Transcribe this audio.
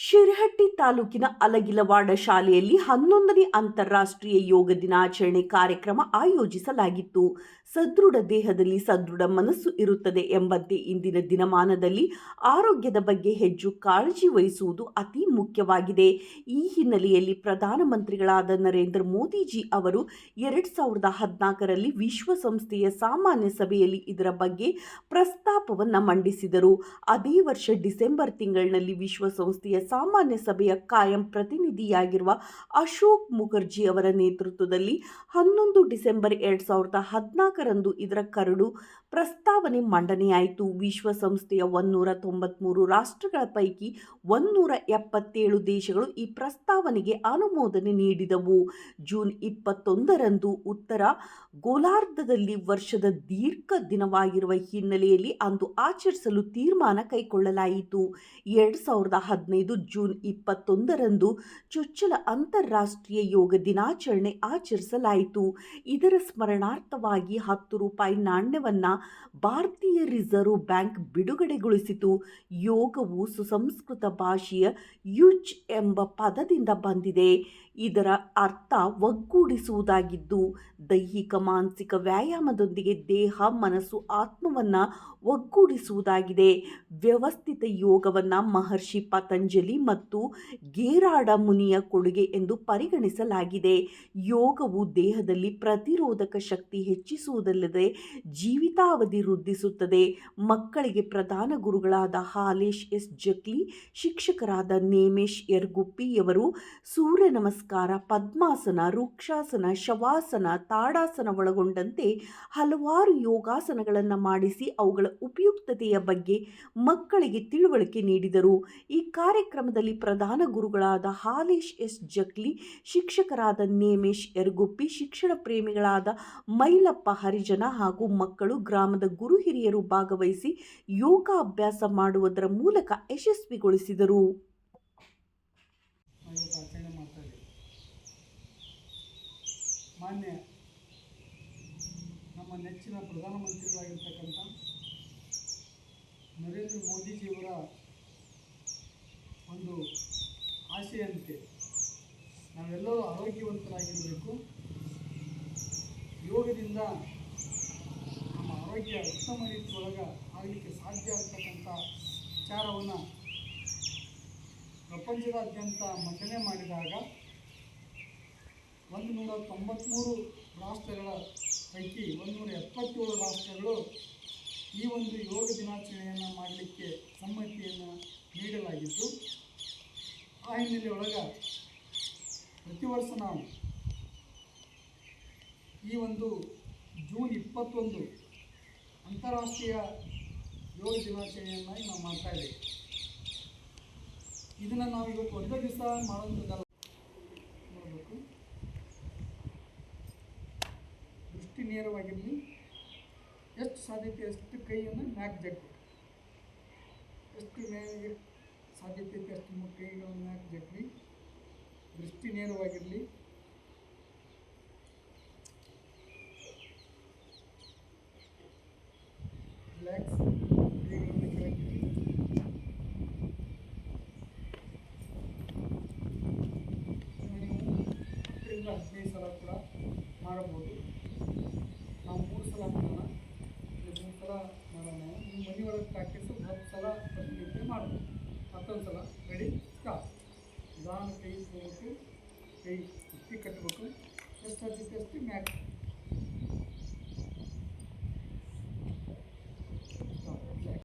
ಶಿರಹಟ್ಟಿ ತಾಲೂಕಿನ ಅಲಗಿಲವಾಡ ಶಾಲೆಯಲ್ಲಿ ಹನ್ನೊಂದನೇ ಅಂತಾರಾಷ್ಟ್ರೀಯ ಯೋಗ ದಿನಾಚರಣೆ ಕಾರ್ಯಕ್ರಮ ಆಯೋಜಿಸಲಾಗಿತ್ತು. ಸದೃಢ ದೇಹದಲ್ಲಿ ಸದೃಢ ಮನಸ್ಸು ಇರುತ್ತದೆ ಎಂಬಂತೆ ಇಂದಿನ ದಿನಮಾನದಲ್ಲಿ ಆರೋಗ್ಯದ ಬಗ್ಗೆ ಹೆಚ್ಚು ಕಾಳಜಿ ವಹಿಸುವುದು ಅತಿ ಮುಖ್ಯವಾಗಿದೆ. ಈ ಹಿನ್ನೆಲೆಯಲ್ಲಿ ಪ್ರಧಾನಮಂತ್ರಿಗಳಾದ ನರೇಂದ್ರ ಮೋದಿಜಿ ಅವರು ಎರಡು ಸಾವಿರದ ಹದಿನಾಲ್ಕರಲ್ಲಿ ವಿಶ್ವಸಂಸ್ಥೆಯ ಸಾಮಾನ್ಯ ಸಭೆಯಲ್ಲಿ ಇದರ ಬಗ್ಗೆ ಪ್ರಸ್ತಾಪವನ್ನು ಮಂಡಿಸಿದರು. ಅದೇ ವರ್ಷ ಡಿಸೆಂಬರ್ ತಿಂಗಳಿನಲ್ಲಿ ವಿಶ್ವಸಂಸ್ಥೆಯ ಸಾಮಾನ್ಯ ಸಭೆಯ ಕಾಯಂ ಪ್ರತಿನಿಧಿಯಾಗಿರುವ ಅಶೋಕ್ ಮುಖರ್ಜಿ ಅವರ ನೇತೃತ್ವದಲ್ಲಿ ಹನ್ನೊಂದು ಡಿಸೆಂಬರ್ ಎರಡು ಸಾವಿರದ ಹದಿನಾಲ್ಕರಂದು ಇದರ ಕರಡು ಪ್ರಸ್ತಾವನೆ ಮಂಡನೆಯಾಯಿತು. ವಿಶ್ವಸಂಸ್ಥೆಯ ಒನ್ನೂರ ತೊಂಬತ್ತ್ಮೂರು ರಾಷ್ಟ್ರಗಳ ಪೈಕಿ ಒನ್ನೂರ ಎಪ್ಪತ್ತೇಳು ದೇಶಗಳು ಈ ಪ್ರಸ್ತಾವನೆಗೆ ಅನುಮೋದನೆ ನೀಡಿದವು. ಜೂನ್ ಇಪ್ಪತ್ತೊಂದರಂದು ಉತ್ತರ ಗೋಲಾರ್ಧದಲ್ಲಿ ವರ್ಷದ ದೀರ್ಘ ದಿನವಾಗಿರುವ ಹಿನ್ನೆಲೆಯಲ್ಲಿ ಅಂದು ಆಚರಿಸಲು ತೀರ್ಮಾನ ಕೈಗೊಳ್ಳಲಾಯಿತು. ಎರಡು ಸಾವಿರದ ಹದಿನೈದು ಜೂನ್ ಇಪ್ಪತ್ತೊಂದರಂದು ಚೊಚ್ಚಲ ಅಂತಾರಾಷ್ಟ್ರೀಯ ಯೋಗ ದಿನಾಚರಣೆ ಆಚರಿಸಲಾಯಿತು. ಇದರ ಸ್ಮರಣಾರ್ಥವಾಗಿ ಹತ್ತು ರೂಪಾಯಿ ನಾಣ್ಯವನ್ನು ಭಾರತೀಯ ರಿಸರ್ವ್ ಬ್ಯಾಂಕ್ ಬಿಡುಗಡೆಗೊಳಿಸಿತು. ಯೋಗವು ಸುಸಂಸ್ಕೃತ ಭಾಷೆಯ ಯುಚ್ ಎಂಬ ಪದದಿಂದ ಬಂದಿದೆ. ಇದರ ಅರ್ಥ ಒಗ್ಗೂಡಿಸುವುದಾಗಿದ್ದು, ದೈಹಿಕ ಮಾನಸಿಕ ವ್ಯಾಯಾಮದೊಂದಿಗೆ ದೇಹ, ಮನಸ್ಸು, ಆತ್ಮವನ್ನು ಒಗ್ಗೂಡಿಸುವುದಾಗಿದೆ. ವ್ಯವಸ್ಥಿತ ಯೋಗವನ್ನು ಮಹರ್ಷಿ ಪತಂಜಲಿ ಮತ್ತು ಗೇರಾಡ ಮುನಿಯ ಕೊಡುಗೆ ಎಂದು ಪರಿಗಣಿಸಲಾಗಿದೆ. ಯೋಗವು ದೇಹದಲ್ಲಿ ಪ್ರತಿರೋಧಕ ಶಕ್ತಿ ಹೆಚ್ಚಿಸುವುದಲ್ಲದೆ ಜೀವಿತಾವಧಿ ವೃದ್ಧಿಸುತ್ತದೆ. ಮಕ್ಕಳಿಗೆ ಪ್ರಧಾನ ಗುರುಗಳಾದ ಹಾಲೇಶ್ ಎಸ್ ಜಕ್ಲಿ, ಶಿಕ್ಷಕರಾದ ನೇಮೇಶ್ ಯರ್ಗುಪ್ಪಿಯವರು ಸೂರ್ಯ ನಮಸ್ಕಾರ ಪದ್ಮಾಸನ ವೃಕ್ಷಾಸನ ಶವಾಸನ, ತಾಡಾಸನ ಒಳಗೊಂಡಂತೆ ಹಲವಾರು ಯೋಗಾಸನಗಳನ್ನು ಮಾಡಿಸಿ ಅವುಗಳ ಉಪಯುಕ್ತತೆಯ ಬಗ್ಗೆ ಮಕ್ಕಳಿಗೆ ತಿಳುವಳಿಕೆ ನೀಡಿದರು. ಈ ಕಾರ್ಯಕ್ರಮದಲ್ಲಿ ಪ್ರಧಾನ ಗುರುಗಳಾದ ಹಾಲೇಶ್ ಎಸ್. ಜಕ್ಲಿ, ಶಿಕ್ಷಕರಾದ ನೇಮೇಶ್ ಯರ್ಗುಪ್ಪಿ ಶಿಕ್ಷಣ ಪ್ರೇಮಿಗಳಾದ ಮೈಲಪ್ಪ ಹರಿಜನ ಹಾಗೂ ಮಕ್ಕಳು ಗ್ರಾಮದ ಗುರು ಹಿರಿಯರು ಭಾಗವಹಿಸಿ ಯೋಗಾಭ್ಯಾಸ ಮಾಡುವುದರ ಮೂಲಕ ಯಶಸ್ವಿಗೊಳಿಸಿದರು ಇವತ್ತು ಆಚರಣೆ ಮಾಡ್ತಾ ಇದ್ದೀವಿ ಮಾನ್ಯ ನಮ್ಮ ನೆಚ್ಚಿನ ಪ್ರಧಾನಮಂತ್ರಿಗಳಾಗಿರ್ತಕ್ಕಂಥ ನರೇಂದ್ರ ಮೋದಿಜಿಯವರ ಒಂದು ಆಶೆಯಂತೆ ನಾವೆಲ್ಲರೂ ಆರೋಗ್ಯವಂತರಾಗಿರಬೇಕು. ಯೋಗದಿಂದ ನಮ್ಮ ಆರೋಗ್ಯ ಉತ್ತಮ ರೀತಿಯೊಳಗೆ ಆಗಲಿಕ್ಕೆ ಸಾಧ್ಯ ಆಗ್ತಕ್ಕಂಥ ವಿಚಾರವನ್ನು ಪ್ರಪಂಚದಾದ್ಯಂತ ಮಂಡನೆ ಮಾಡಿದಾಗ ಒಂದು ನೂರ ತೊಂಬತ್ತ್ಮೂರು ರಾಷ್ಟ್ರಗಳ ಪೈಕಿ ಒಂದುನೂರ ಎಪ್ಪತ್ತೇಳು ರಾಷ್ಟ್ರಗಳು ಈ ಒಂದು ಯೋಗ ದಿನಾಚರಣೆಯನ್ನು ಮಾಡಲಿಕ್ಕೆ ಸಮ್ಮತಿಯನ್ನು ನೀಡಲಾಗಿದ್ದು, ಆ ಹಿನ್ನೆಲೆಯೊಳಗೆ ಪ್ರತಿ ವರ್ಷ ನಾವು ಈ ಒಂದು ಜೂನ್ ಇಪ್ಪತ್ತೊಂದು ಅಂತಾರಾಷ್ಟ್ರೀಯ ಯೋಗ ದಿನಾಚರಣೆಯನ್ನಾಗಿ ನಾವು ಮಾಡ್ತಾ ಇದ್ದೇವೆ. ಇದನ್ನು ನಾವು ಇವತ್ತು ಒಂದೇ ದಿವಸ ಮಾಡೋದಲ್ಲ ನೋಡಬೇಕು ದೃಷ್ಟಿ ನೇರವಾಗಿರಲಿ. ಎಷ್ಟು ಸಾಧ್ಯತೆ ಅಷ್ಟು ಕೈಯನ್ನು ನಾಲ್ಕು ಎಷ್ಟು ಮ್ಯಾಗೆ ಸಾಧ್ಯತೆ ಐತೆ ಅಷ್ಟು ಕೈಗಳನ್ನು ನಾಲ್ಕು ದೃಷ್ಟಿ ನೇರವಾಗಿರಲಿ. ರಿಲ್ಯಾಕ್ಸ್ ಕೈಗಳನ್ನು ಕೆಳಗಿರಲಿ ಹದಿನೈದು ಸಲ ಕೂಡ ಮಾಡಬಹುದು. ನಾವು ಮೂರು ಸಲ ಮಾಡೋಣ ಇದು ಮೂರು ಸಲ ಮಾಡೋಣ ನಿಮ್ಮ ಮನೆಯೊಳಗೆ ಪ್ರಾಕ್ಟೀಸು ಹತ್ತು ಸಲ ಪ್ರತಿನಿತ್ಯ ಮಾಡಬೇಕು ಮತ್ತೊಂದು ಸಲ ರೆಡಿ ಸ್ಟಾರ್ಟ್ ನಿಧಾನ ಕೈ ಇಟ್ಕೋಬೇಕು ಕೈ ಉತ್ತಿ ಕಟ್ಟಬೇಕು ಎಷ್ಟು ಹತ್ತಿತ್ತು ಅಷ್ಟು ಮ್ಯಾಕ್